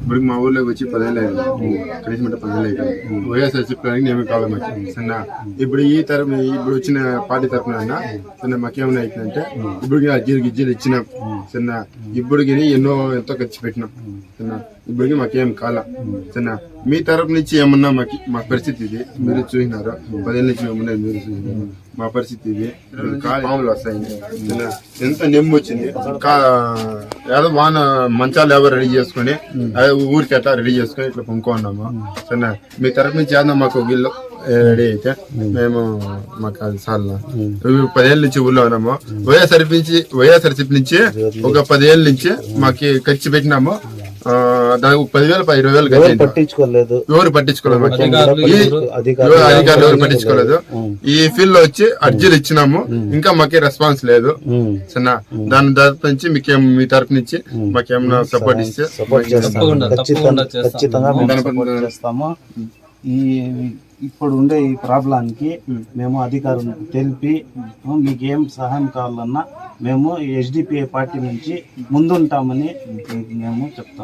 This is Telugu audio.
ఇప్పుడు మా ఊర్లోకి వచ్చి పదేళ్ళు అయింది. కనీసం అంటే పదేళ్ళు అయింది వైఎస్ఆర్ చెప్పడానికి నేను కావాలి వచ్చింది చిన్న ఇప్పుడు ఈ తరపు ఇప్పుడు వచ్చిన పార్టీ తరఫున అయినా సన్న మాకేమైనా అవుతుందంటే ఇప్పుడు అజ్జీలు గిజ్జీలు ఇచ్చినాం చిన్న ఇప్పుడు ఎన్నో ఎంతో ఖర్చు పెట్టినాం చిన్న ఇప్పుడు మాకేం కాల చిన్న మీ తరపు నుంచి ఏమన్నా మాకు మా పరిస్థితి ఇది మీరు చూసినారు? పదేళ్ళ నుంచి మేము మీరు చూసినారు? మా పరిస్థితి ఇది. కాలు పాములు వస్తాయి ఎంత నెమ్ము వచ్చింది. కా ఏదో వాన మంచాలు ఎవరు రెడీ చేసుకొని అదే ఊరికి రెడీ చేసుకొని ఇట్లా పొందుకున్నాము చిన్న మీ తరపు నుంచి ఏదన్నా మాకు వీళ్ళు రెడీ అయితే మేము మాకు అది సార్లు పదేళ్ళ నుంచి ఊళ్ళో ఉన్నాము. వైఎస్ఆర్ నుంచి వైఎస్ఆర్ నుంచి ఒక పదేళ్ళ నుంచి మాకు ఖర్చు పెట్టినాము. ఆ, దానికి పదివేలు ఇరవై వేలు. పట్టించుకోలేదు. ఎవరు పట్టించుకోలేదు. అధికారులు ఎవరు ఎవరు పట్టించుకోలేదు. ఈ ఫీల్డ్లో వచ్చి అర్జీలు ఇచ్చినాము. ఇంకా మాకే రెస్పాన్స్ లేదు. సరేనా? దాని తరపు నుంచి మీకేం మీ తరపు నుంచి మాకేమన్నా సపోర్ట్ ఇస్తే సపోర్ట్ చేస్తాము. ఈ ఇప్పుడు ఉండే ఈ ప్రాబ్లానికి మేము. అధికారులకు తెలిపి మీకు ఏం సహాయం కావాలన్నా మేము ఎస్డిపిఐ పార్టీ నుంచి ముందుంటామని మేము చెప్తాం.